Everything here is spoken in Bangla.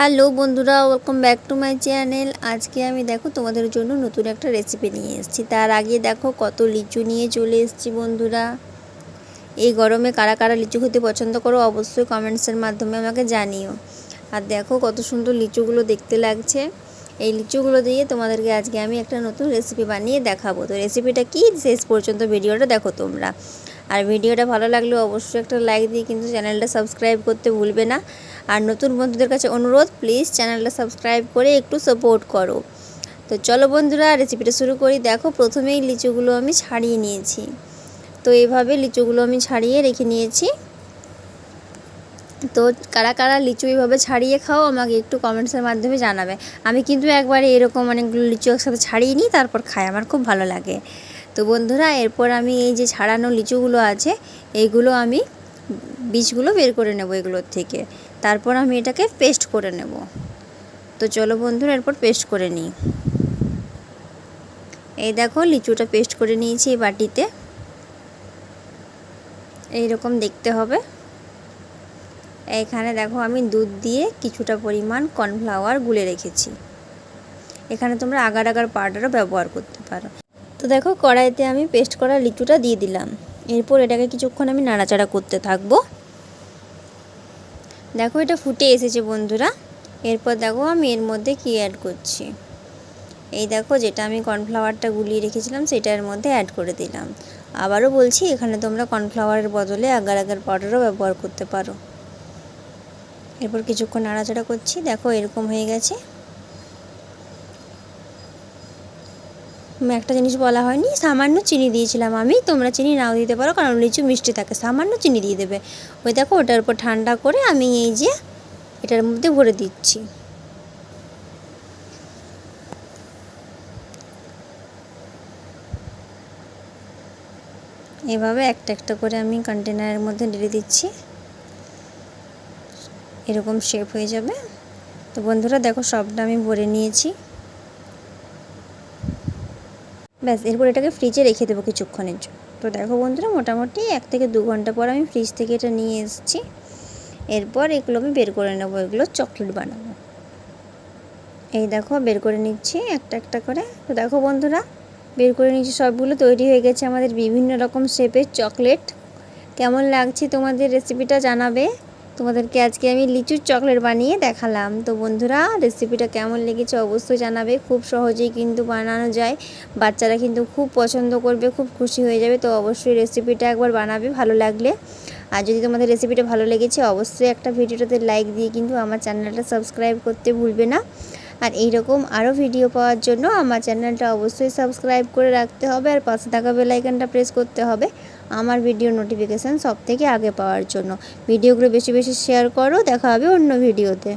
হ্যালো বন্ধুরা welcome back to my channel আজকে আমি দেখো তোমাদের জন্য নতুন একটা রেসিপি নিয়ে এসেছি। তার আগে দেখো কত লিচু নিয়ে চলে এসেছি বন্ধুরা। এই গরমে কারা কারা লিচু খেতে পছন্দ করো অবশ্যই কমেন্টসের মাধ্যমে আমাকে জানিও। আর দেখো কত সুন্দর লিচুগুলো দেখতে লাগছে। এই লিচুগুলো দিয়ে তোমাদেরকে আজকে আমি একটা নতুন রেসিপি বানিয়ে দেখাবো। তো রেসিপিটা কি? শেষ পর্যন্ত ভিডিওটা দেখো তোমরা। আর ভিডিওটা ভালো লাগলে অবশ্যই একটা লাইক দিয়ে কিন্তু চ্যানেলটা সাবস্ক্রাইব করতে ভুলবে না। আর নতুন বন্ধুদের কাছে অনুরোধ প্লিজ চ্যানেলটা সাবস্ক্রাইব করে একটু সাপোর্ট করো। তো চলো বন্ধুরা রেসিপিটা শুরু করি। দেখো, প্রথমেই লিচুগুলো আমি ছাড়িয়ে নিয়েছি। তো এইভাবে লিচুগুলো আমি ছাড়িয়ে রেখে নিয়েছি। তো কারা কারা লিচু এইভাবে ছাড়িয়ে খাও, আমাকে একটু কমেন্টসের মাধ্যমে জানাবে। আমি কিন্তু একবারে এরকম অনেকগুলো লিচু একসাথে ছাড়িয়ে নিই, তারপর খাই। আমার খুব ভালো লাগে। তো বন্ধুরা, এরপর আমি এই যে ছাড়ানো লিচুগুলো আছে এইগুলো আমি বীজগুলো বের করে নেব এগুলোর থেকে। তারপর আমি এটাকে পেস্ট করে নেব। তো চলো বন্ধুরা, এরপর পেস্ট করে নিই। এই দেখো, লিচুটা পেস্ট করে নিয়েছি এই বাটিতে। এইরকম দেখতে হবে। এখানে দেখো, আমি দুধ দিয়ে কিছুটা পরিমাণ কর্নফ্লাওয়ার গুলে রেখেছি। এখানে তোমরা আগার আগার পাউডারও ব্যবহার করতে পারো। তো দেখো, কড়াইতে আমি পেস্ট করা লিচুটা দিয়ে দিলাম। এরপর এটাকে কিছুক্ষণ আমি নাড়াচাড়া করতে থাকব। দেখো, এটা ফুটে এসেছে বন্ধুরা। এরপর দেখো, আমি এর মধ্যে কি অ্যাড করছি। এই দেখো, যেটা আমি কর্নফ্লাওয়ারটা গুলিয়ে রেখেছিলাম সেটা এর মধ্যে অ্যাড করে দিলাম। আবারও বলছি, এখানে তোমরা কর্নফ্লাওয়ারের বদলে আগার আগার পাউডারও ব্যবহার করতে পারো। এরপর কিছুক্ষণ নাড়াচাড়া করছি। দেখো, এরকম হয়ে গেছে। একটা জিনিস বলা হয়নি, সামান্য চিনি দিয়েছিলাম আমি, তোমরা চিনি নাও দিতে পারো, কারণ লিচু মিষ্টি থাকে, সামান্য চিনি দিয়ে দেবে। ওই দেখো, ওটার উপর ঠান্ডা করে আমি এই যে এটার মধ্যে ভরে দিচ্ছি। এভাবে একটা একটা করে আমি কন্টেনারের মধ্যে ঢেলে দিচ্ছি। এরকম শেপ হয়ে যাবে। তো বন্ধুরা, দেখো সবটা আমি ভরে নিয়েছি। ব্যাস, এরপর এটাকে ফ্রিজে রেখে দেবো কিছুক্ষণের জন্য। তো দেখো বন্ধুরা, মোটামুটি এক থেকে দু ঘণ্টা পর আমি ফ্রিজ থেকে এটা নিয়ে এসেছি। এরপর এগুলো আমি বের করে নেব, এগুলো চকলেট বানাবো। এই দেখো, বের করে নিচ্ছি একটা একটা করে। তো দেখো বন্ধুরা, বের করে নিচ্ছি সবগুলো, তৈরি হয়ে গেছে আমাদের বিভিন্ন রকম শেপের চকলেট কেমন লাগছে তোমাদের রেসিপিটা জানাবে? তোমাদেরকে আজকে আমি লিচুর চকলেট বানিয়ে দেখালাম। তো বন্ধুরা রেসিপিটা কেমন লেগেছে অবশ্যই জানাবে। খুব সহজেই কিন্তু বানানো যায়। বাচ্চারা কিন্তু খুব পছন্দ করবে, খুব খুশি হয়ে যাবে। তো অবশ্যই রেসিপিটা একবার বানাবে, ভালো লাগলে। আর যদি তোমাদের রেসিপিটা ভালো লেগেছে, অবশ্যই একটা ভিডিওটাতে লাইক দিয়ে কিন্তু আমার চ্যানেলটা সাবস্ক্রাইব করতে ভুলবে না। আর এইরকম আরও ভিডিও পাওয়ার জন্য আমার চ্যানেলটা অবশ্যই সাবস্ক্রাইব করে রাখতে হবে আর পাশে থাকা বেলাইকানটা প্রেস করতে হবে। আমার ভিডিও নোটিফিকেশান সব থেকে আগে পাওয়ার জন্য। ভিডিওগুলো বেশি বেশি শেয়ার করো, দেখা হবে অন্য ভিডিওতে